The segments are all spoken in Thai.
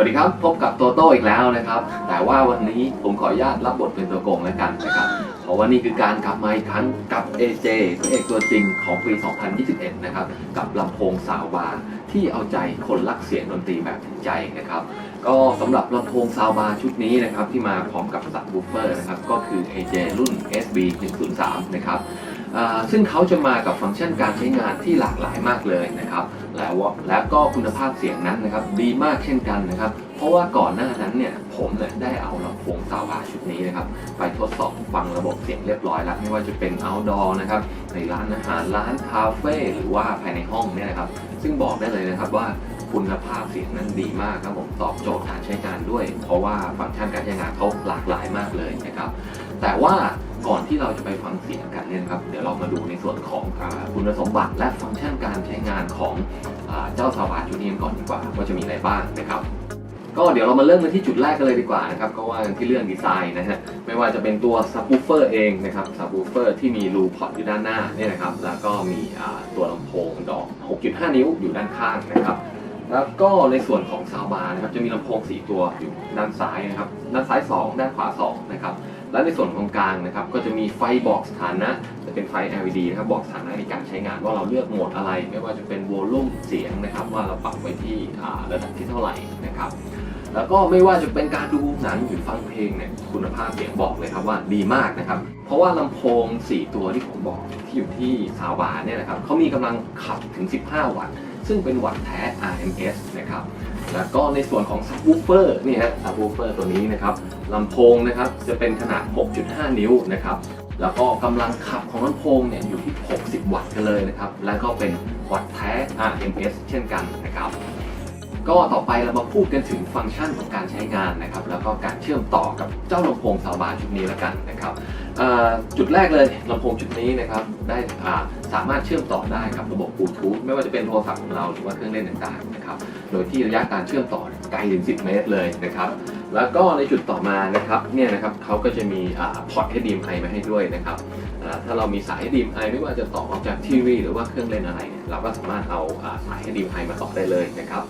วัสดีครับพบกับโตโต้อีกแล้วนะครับ แต่ว่าวันนี้ผมขออนุญาตรับบทเป็นตัวโกงแล้วกันนะครับเพราะว่านี่คือการกลับมาอีกครั้งกับ AJ พระเอกตัวจริงของปี 2021 นะครับกับลำโพงสาวบาร์ที่เอาใจคนรักเสียงดนตรีแบบถึงใจนะครับ ก็สำหรับลำโพงซาวบาร์ชุดนี้นะครับที่มาพร้อมกับสับบูเฟอร์นะครับก็คือ AJ รุ่น SB 103นะครับ ซึ่งเขาจะมากับฟังก์ชันการใช้งานที่หลากหลายมากเลยนะครับ แล้วและก็คุณภาพเสียงนั้นนะครับดีมากเช่นกันนะครับ เพราะว่าก่อนหน้านั้นเนี่ยผมเนี่ยได้เอาลำโพงซาวาชุดนี้นะครับไปทดสอบฟังระบบเสียงเรียบร้อยแล้วไม่ว่าจะเป็น outdoor นะครับในร้านอาหารร้านคาเฟ่หรือว่าภายในห้องเนี่ยนะครับ ซึ่งบอกได้เลยนะครับว่าคุณภาพเสียงนั้นดีมากครับผมตอบโจทย์การใช้งานด้วย เพราะว่าฟังก์ชันการใช้งานเขาหลากหลายมากเลยนะครับ แต่ว่าก่อนที่เราจะไปฟังเสียงกันเนี่ยนครับ เดี๋ยวเรามาดูในส่วนของอคุณสมบัติและฟังก์ชันการใช้งานของอเจ้าซาวาชุดนี้ก่อนดีกว่าว่าจะมีอะไรบ้างนะครับ ก็เดี๋ยวเรามาเริ่มกันที่จุดแรกกันเลยดีกว่านะครับก็ว่ากันที่เรื่องดีไซน์นะฮะไม่ว่าจะเป็นตัวซับ w ูเฟอร์เองนะครับซับ w ูเฟอร์ที่มีรูพอร์ตอยู่ด้านหน้าเนี่ยนะครับ แล้วก็มีตัวลำโพงดอก 6.5 นิ้วอยู่ด้านข้างนะครับแล้วก็ในส่วนของซาวบาร์นะครับจะมีลำโพง 4 ตัวอยู่ด้านซ้ายนะครับ ด้านซ้าย 2 ด้านขวา 2 นะครับ และในส่วนของกลางนะครับก็จะมีไฟบอกสถานะจะเป็นไฟ LED นะครับบอกสถานะในการใช้งานว่าเราเลือกโหมดอะไร ไม่ว่าจะเป็นโวลูมเสียงนะครับว่าเราปรับไว้ที่ระดับที่เท่าไหร่นะครับแล้วก็ไม่ว่าจะเป็นการดูหนังหรือฟังเพลงเนี่ยคุณภาพเสียงบอกเลยครับว่าดีมากนะครับ เพราะว่าลำโพง 4 ตัวที่ผมบอกที่อยู่ที่ซาวาเนี่ยนะครับเขามีกำลังขับถึง 15 วัตต์ซึ่งเป็นวัตต์แท้ RMS นะครับ แล้วก็ในส่วนของซับ w ูเฟอร์นี่ฮะซับ w ูเฟอร์ตัวนี้นะครับลำโพงนะครับจะเป็นขนาด 6.5 นิ้วนะครับแล้วก็กำลังขับของลำโพงเนี่ยอยู่ที่ 60 วัตต์กันเลยนะครับ แล้วก็เป็นวัตต์แท้ RMS เช่นกันนะครับ ก็ต่อไปเรามาพูดกันถึงฟังก์ชันของการใช้งานนะครับ แล้วก็การเชื่อมต่อกับเจ้าลำโพงซาวบาร์ชุดนี้แล้วกันนะครับ จุดแรกเลยลำโพงชุดนี้นะครับได้ สามารถเชื่อมต่อได้กับระบลูทูธไม่ว่าจะเป็นโทรศัพท์ของเราหรือว่าเครื่องเล่นต่างๆนะครับโดยที่ระยะการเชื่อมต่อไกลถึง 10 เมตรเลยนะครับแล้วก็ในจุดต่อมานะครับเนี่ยนะครับเขาก็จะมีอพอร์ต HDMI มาให้ด้วยนะครับถ้าเรามีสาย HDMI ไม่ว่าจะต่อออกจากทีวีหรือว่าเครื่องเล่นอะไรเนี่ยเราก็สามารถเอาอ่าสาย HDMI มาต่อได้เลยนะครับ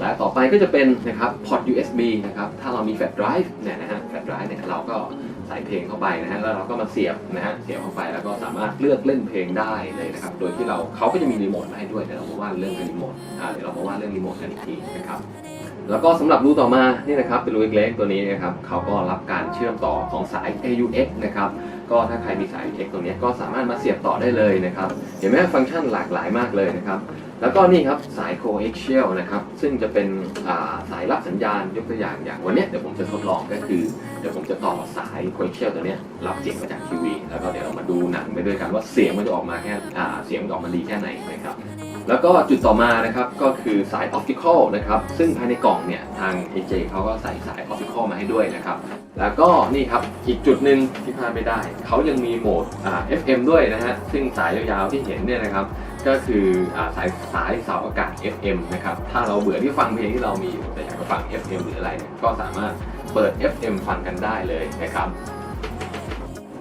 และต่อไปก็จะเป็นนะครับพอร์ต USB นะครับถ้าเรามีแฟลชไดรฟ์เนี่ยนะฮะแฟลชไดรฟ์เนี่ยเราก็ ใส่เพลงเข้าไปนะฮะแล้วเราก็มาเสียบนะฮะเสียบเข้าไปแล้วก็สามารถเลือกเล่นเพลงได้เลยนะครับโดยที่เราเขาก็จะมีรีโมทมาให้ด้วยเดี๋ยวเรามาว่าเรื่องรีโมทอ่าเดี๋ยวเรามาว่าเรื่องรีโมทกันอีกทีนะครับแล้วก็สำหรับรูต่อมานี่นะครับเป็นรูเล็กๆตัวนี้นะครับเขาก็รับการเชื่อมต่อของสาย AUX นะครับก็ถ้าใครมีสาย AUX ตัวนี้ก็สามารถมาเสียบต่อได้เลยนะครับเห็นไหมฟังก์ชันหลากหลายมากเลยนะครับ แล้วก็นี่ครับสาย coaxial นะครับ ซึ่งจะเป็นาสายรับสัญญาณยกตัวอย่างอย่างวันนี้เดี๋ยวผมจะทดลองก็คือ เดี๋ยวผมจะต่อสาย coaxial ตัวนี้รับเสียงมาจากทีวีแล้วก็เดี๋ยวเรามาดูหนังไปด้วยกันว่าเสียงมันจะออกมาแค่เสียงมันออกมาดีแค่ไหนนะครับแล้วก็จุดต่อมานะครับก็คือสาย optical นะครับซึ่งภายในกล่องเนี่ยทาง AJ เขาก็ใส่สาย optical มาให้ด้วยนะครับแล้วก็นี่ครับอีกจุดหนึ่งที่พลาดไม่ได้ เขายังมีโหมด FM ด้วยนะฮะซึ่งสายยาวๆที่เห็นเนี่ยนะครับ ก็คือสายสายเสาอากาศ FM นะครับ ถ้าเราเบื่อที่ฟังเพลงที่เรามีอยู่แต่อยากจะฟัง FM หรืออะไรเนี่ยก็สามารถเปิด FM ฟังกันได้เลยนะครับ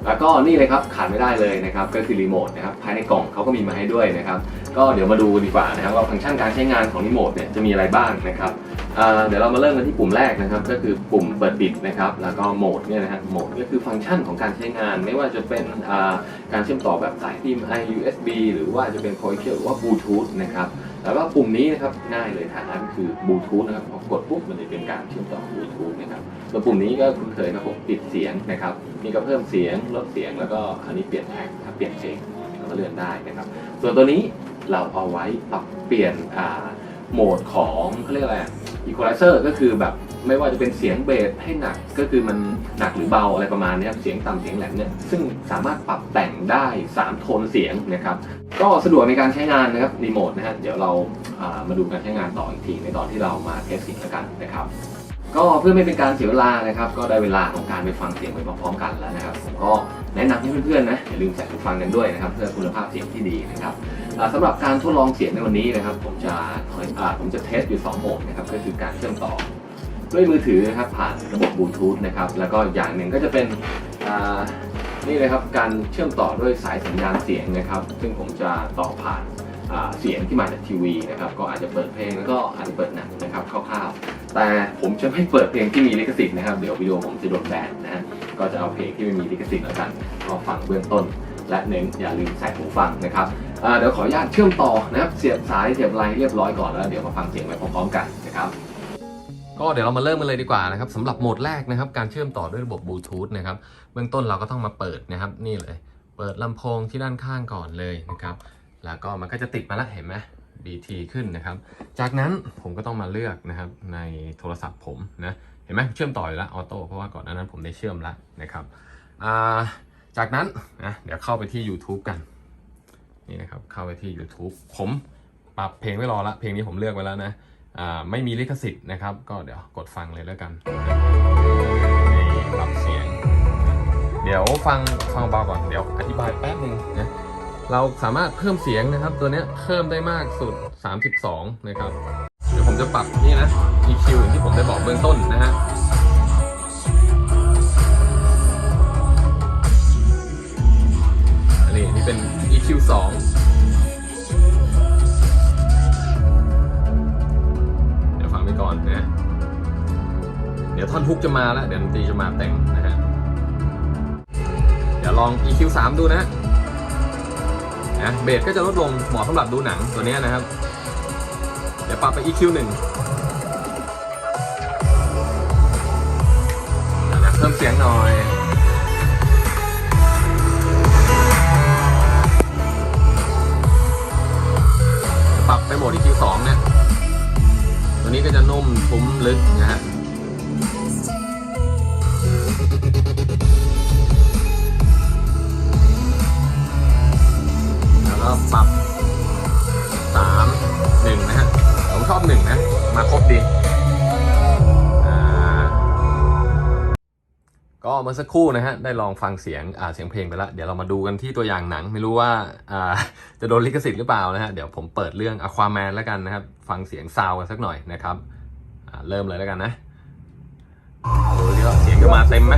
แล้วก็นี่เลยครับขาดไม่ได้เลยนะครับก็คือรีโมทนะครับภายในกล่องเขาก็มีมาให้ด้วยนะครับก็เดี๋ยวมาดูดีกว่านะครับว่าฟังก์ชันการใช้งานของรีโมทเนี่ยจะมีอะไรบ้างนะครับ เดี๋ยวเรามาเริ่มกันที่ปุ่มแรกนะครับ ก็คือปุ่มเปิดปิดนะครับ แล้วก็โหมดเนี่ยนะฮะโหมดก็คือฟังก์ชันของการใช้งาน ไม่ว่าจะเป็นการเชื่อมต่อแบบสายทีม i USB หรือว่าจะเป็น coaxial หรือว่า Bluetooth นะครับแล้วก็ปุ่มนี้นะครับง่ายเลยฐานนั้นคือบลูทูธนะครับพอกดปุ๊บมันจะเป็นการเชื่อมต่อบลูทูธนะครับส่วปุ่มนี้ก็คุ้นเคยครับผมปิดเสียงนะครับนี่ก็เพิ่มเสียงลดเสียงแล้วก็อันนี้เปลี่ยนแท็กถ้าเปลี่ยนเพลงเราก็เลื่อนได้นะครับ ส่วนตัวนี้เราเอาไว้ปรับเปลี่ยนอ่า โหมดของเขาเรียกอะไรอีควอไลเซอร์ก็คือแบบไม่ว่าจะเป็นเสียงเบสให้หนักก็คือมันหนักหรือเบาอะไรประมาณนี้เสียงต่ำเสียงแหลมเนี่ยซึ่งสามารถปรับแต่งได้สามโทนเสียงนะครับก็สะดวกในการใช้งานนะครับรีโมทนะฮะเดี๋ยวเราามาดูการใช้งานต่ออีกทีในตอนที่เรามาเทสเสียงแล้วกันนะครับก็เพื่อไม่เป็นการเสียเวลานะครับ ก็ได้เวลาของการไปฟังเสียงไปพร้อมๆกันแล้วนะครับผมก็แนะนำให้เพื่อนๆนะอย่าลืมใส่หูฟังกันด้วยนะครับ เพื่อคุณภาพเสียงที่ดีนะครับ สำหรับการทดลองเสียงในวันนี้นะครับ ผมจะอ่าผมจะเทสอยู่2โหมดนะครับก็คือการเชื่อมต่อด้วยมือถือนะครับผ่านระบบบลูทูธนะครับแล้วก็อย่างหนึ่งก็จะเป็นนี่เลยครับการเชื่อมต่อด้วยสายสัญญาณเสียงนะครับ ซึ่งผมจะต่อผ่านเสียงที่มาจากทีวีนะครับก็อาจจะเปิดเพลงแล้วก็อาจจะเปิดหนังนะครับคร่าวๆแต่ผมจะไม่เปิดเพลงที่มีลิขสิทธิ์นะครับเดี๋ยววิดีโอผมจะโดนแบนนะฮะก็จะเอาเพลงที่ไม่มีลิขสิทธิ์แล้วกันมาฟังเบื้องต้น และเน้นอย่าลืมใส่หูฟังนะครับ เดี๋ยวขออนุญาตเชื่อมต่อนะครับเสียบสายเสียบไลน์เรียบร้อยก่อนแล้วเดี๋ยวมาฟังเสียงไปพร้อมๆกันนะครับก็เดี๋ยวเรามาเริ่มกันเลยดีกว่านะครับสำหรับโหมดแรกนะครับ การเชื่อมต่อด้วยระบบบลูทูธนะครับเบื้องต้นเราก็ต้องมาเปิดนะครับ นี่เลย เปิดลำโพงที่ด้านข้างก่อนเลยนะครับ แล้วก็มันก็จะติดมาแล้วเห็นไหม BT ขึ้นนะครับ จากนั้นผมก็ต้องมาเลือกนะครับในโทรศัพท์ผมนะเห็นไหมเชื่อมต่ออยู่แล้วออโต้เพราะว่าก่อนหน้านั้นผมได้เชื่อมแล้วนะครับจากนั้นนะเดี๋ยวเข้าไปที่ YouTube กัน นี่นะครับเข้าไปที่ YouTube ผมปรับเพลงไว้รอละเพลงนี้ผมเลือกไว้แล้วนะอ่าไม่มีลิขสิทธิ์นะครับ ก็เดี๋ยวกดฟังเลยแล้วกันนี่ปรับเสียง เดี๋ยวฟังฟังเบาก่อนเดี๋ยวอธิบายแป๊บนึงนะเราสามารถเพิ่มเสียงนะครับ ตัวนี้เพิ่มได้มากสุด 32 นะครับ เดี๋ยวผมจะปรับนี่นะ EQ อย่างที่ผมได้บอกเบื้องต้นนะฮะ มาแล้ว เดี๋ยวดนตรีจะมาเต็มนะฮะ เดี๋ยวลอง EQ 3ดูนะนะเบสก็จะลดลงเหมาะสำหรับดูหนังตัวนี้นะครับ เดี๋ยวปรับไป EQ 1นะเพิ่มเสียงหน่อยปรับไปโหมด EQ 2เนี่ย ตัวนี้ก็จะนุ่มทุ้มลึกนะฮะ ก็ปรับสามหนึ่งนะฮะผมชอบหนึ่งนะ มาครบดีก็เมื่อสักครู่นะฮะได้ลองฟังเสียงเสียงเพลงไปแล้ว เดี๋ยวเรามาดูกันที่ตัวอย่างหนัง ไม่รู้ว่าาจะโดนลิขสิทธิ์หรือเปล่านะฮะเดี๋ยวผมเปิดเรื่อง Aquaman แล้วกันนะครับ ฟังเสียงซาวกันสักหน่อยนะครับเริ่มเลยแล้วกันนะดูดิว่าเสียงจะมาเต็มไหม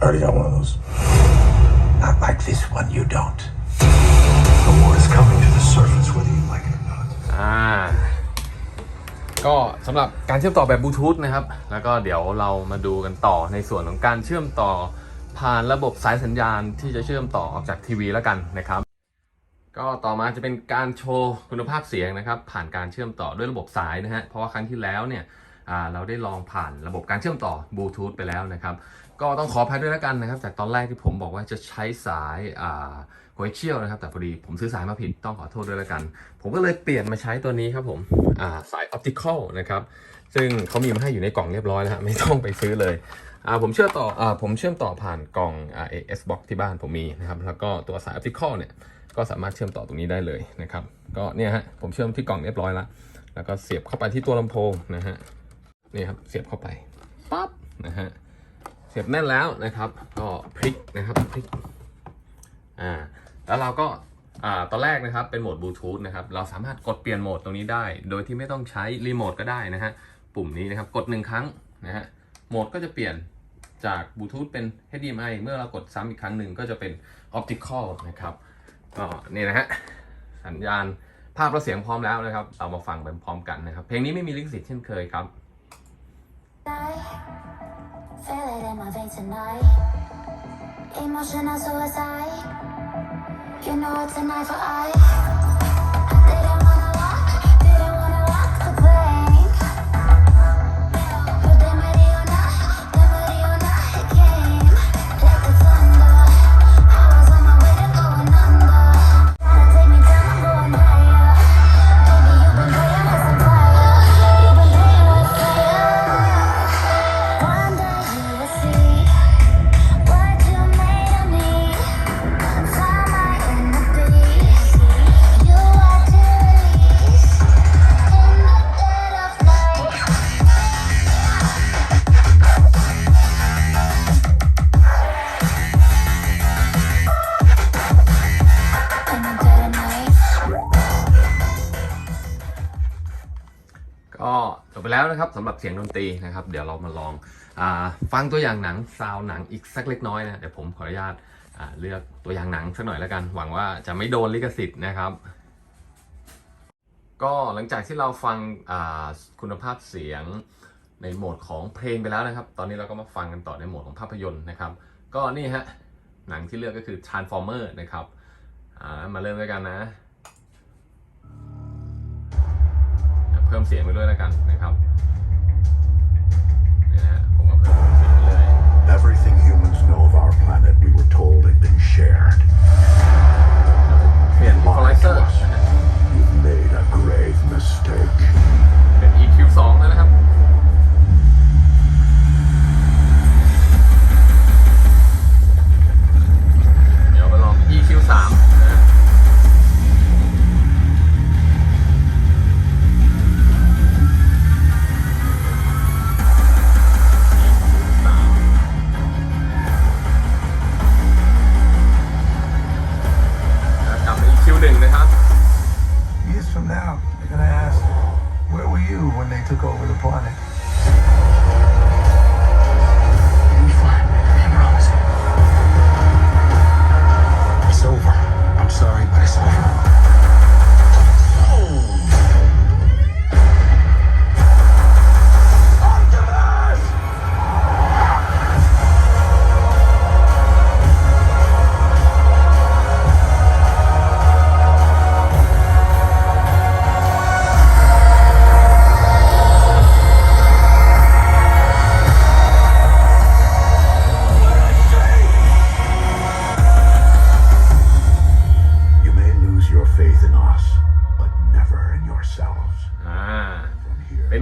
I already got one of those. Not like this one, you don't. The war is coming to the surface, whether you like it or not. อ่า ก็สำหรับการเชื่อมต่อแบบบลูทูธนะครับ แล้วก็เดี๋ยวเรามาดูกันต่อในส่วนของการเชื่อมต่อผ่านระบบสายสัญญาณที่จะเชื่อมต่อออกจากทีวีแล้วกันนะครับ ก็ต่อมาจะเป็นการโชว์คุณภาพเสียงนะครับ ผ่านการเชื่อมต่อด้วยระบบสายนะฮะเพราะว่าครั้งที่แล้วเนี่ย เราได้ลองผ่านระบบการเชื่อมต่อบลูทูธไปแล้วนะครับ ก็ต้องขออภัยด้วยแล้วกันนะครับ จากตอนแรกที่ผมบอกว่าจะใช้สายอ่าหัวเชี่ยวนะครับ แต่พอดีผมซื้อสายมาผิดต้องขอโทษด้วยแล้วกัน ผมก็เลยเปลี่ยนมาใช้ตัวนี้ครับผมาสายออปติคอลนะครับ ซึ่งเขามีมาให้อยู่ในกล่องเรียบร้อยแล้วไม่ต้องไปซื้อเลยผมเชื่อมต่ออผมเชื่อมต่อผ่านกล่องอ่า AS box ที่บ้านผมมีนะครับ แล้วก็ตัวสายออปติคอลเนี่ยก็สามารถเชื่อมต่อตรงนี้ได้เลยนะครับ ก็เนี่ยฮะผมเชื่อมที่กล่องเรียบร้อยแล้ว แล้วก็เสียบเข้าไปที่ตัวลำโพงนะฮะ นี่ครับเสียบเข้าไปปั๊บนะฮะเสียบแน่นแล้วนะครับ ก็พลิกนะครับพลิกอ่าแล้วเราก็อ่าตอนแรกนะครับเป็นโหมดบลูทูธนะครับเราสามารถกดเปลี่ยนโหมดตรงนี้ได้ โดยที่ไม่ต้องใช้รีโมทก็ได้นะฮะปุ่มนี้นะครับกดหนึ่งครั้งนะฮะโหมดก็จะเปลี่ยนจากบลูทูธเป็น HDMI เมื่อเรากดซ้ำอีกครั้งหนึ่งก็จะเป็น Optical นะครับก็นี่นะฮะสัญญาณภาพและเสียงพร้อมแล้วนะครับ เรามาฟังไปพร้อมกันนะครับ เพลงนี้ไม่มีลิขสิทธิ์เช่นเคยครับ Feel it in my veins tonight. Emotional suicide. You know it's a knife for eye. นะครับสำหรับเสียงดนตรีนะครับ เดี๋ยวเรามาลองอฟังตัวอย่างหนังซาวหนังอีกสักเล็กน้อยนะเดี๋ยวผมขออนุญาตาเลือกตัวอย่างหนังสักหน่อยแล้วกัน หวังว่าจะไม่โดนลิขสิทธิ์นะครับ ก็หลังจากที่เราฟังคุณภาพเสียงในโหมดของเพลงไปแล้วนะครับ ตอนนี้เราก็มาฟังกันต่อในโหมดของภาพยนตร์นะครับ ก็นี่ฮะหนังที่เลือกก็คือ Transformer นะครับามาเริ่มด้วยกันนะ เพิ่มเสียงไปด้วยแล้วกันนะครับนี่นะฮะผมก็เพิ่มเสียงไปเลย Everything humans know of our planet, we were told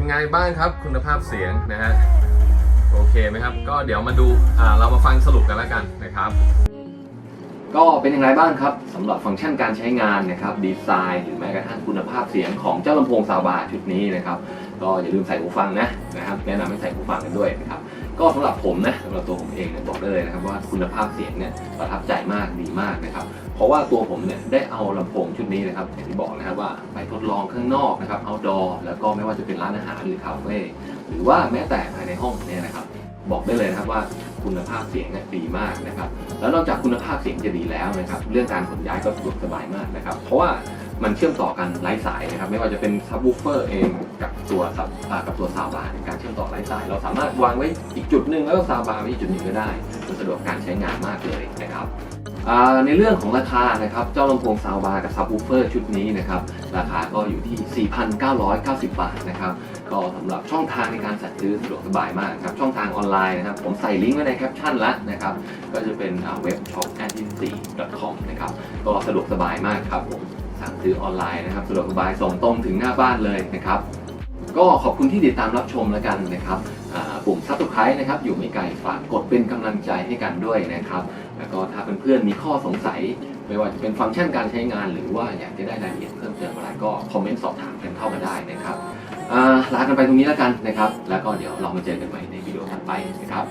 ไงบ้างครับ คุณภาพเสียงนะฮะโอเคไหมครับ ก็เดี๋ยวมาดูอ่าเรามาฟังสรุปกันแล้วกันนะครับ ก็เป็นอย่างไรบ้างครับสำหรับฟังก์ชันการใช้งานนะครับดีไซน์หรือแม้กระทั่งคุณภาพเสียงของเจ้าลำโพงซาวบาชุดนี้นะครับ ก็อย่าลืมใส่หูฟังนะนะครับแนะนำให้ใส่หูฟังกันด้วยนะครับ ก็สำหรับผมนะสำหรับตัวผมเองเนี่ยบอกได้เลยนะครับว่าคุณภาพเสียงเนี่ยประทับใจมากดีมากนะครับ เพราะว่าตัวผมเนี่ยได้เอาลำโพงชุดนี้นะครับอย่างที่บอกนะครับว่าไปทดลองข้างนอกนะครับ outdoor แล้วก็ไม่ว่าจะเป็นร้านอาหารหรือคาเฟ่หรือว่าแม้แต่ภายในห้องเนี่ยนะครับบอกได้เลยนะครับว่าคุณภาพเสียงเนี่ยดีมากนะครับ แล้วนอกจากคุณภาพเสียงจะดีแล้วนะครับ เรื่องการขนย้ายก็สะดวกสบายมากนะครับ เพราะว่า มันเชื่อมต่อกันไร้สายนะครับ ไม่ว่าจะเป็นซับวูเฟอร์เองกับตัวซับกับตัวซาวบาร์การเชื่อมต่อไร้สาย เราสามารถวางไว้อีกจุดหนึ่งแล้วก็ซาวบาร์ไว้อีกจุดหนึ่งก็ได้มันสะดวกการใช้งานมากเลยนะครับในเรื่องของราคานะครับเจ้าลำโพงซาวบาร์กับซับวูเฟอร์ชุดนี้นะครับราคาก็อยู่ที่ 4,990 บาทนะครับก็สำหรับช่องทางในการสั่งซื้อสะดวกสบายมากครับช่องทางออนไลน์นะครับผมใส่ลิงก์ไว้ในแคปชั่นแล้วนะครับก็จะเป็นเว็บ shop a t i c com นะครับก็สะดวกสบายมากครับผม สั่งซื้อออนไลน์นะครับสะดวกสบายส่งตรงถึงหน้าบ้านเลยนะครับ ก็ขอบคุณที่ติดตามรับชมแล้วกันนะครับปุ่ม subscribe นะครับอยู่ไม่ไกลฝากกดเป็นกำลังใจให้กันด้วยนะครับ แล้วก็ถ้าเพื่อนๆมีข้อสงสัย ไม่ว่าจะเป็นฟังก์ชันการใช้งาน หรือว่าอยากจะได้รายละเอียดเพิ่มเติมอะไรก็คอมเมนต์สอบถามกันเข้ามาได้นะครับลากันไปตรงนี้แล้วกันนะครับ แล้วก็เดี๋ยวเรามาเจอกันใหม่ในวิดีโอถัดไปนะครับ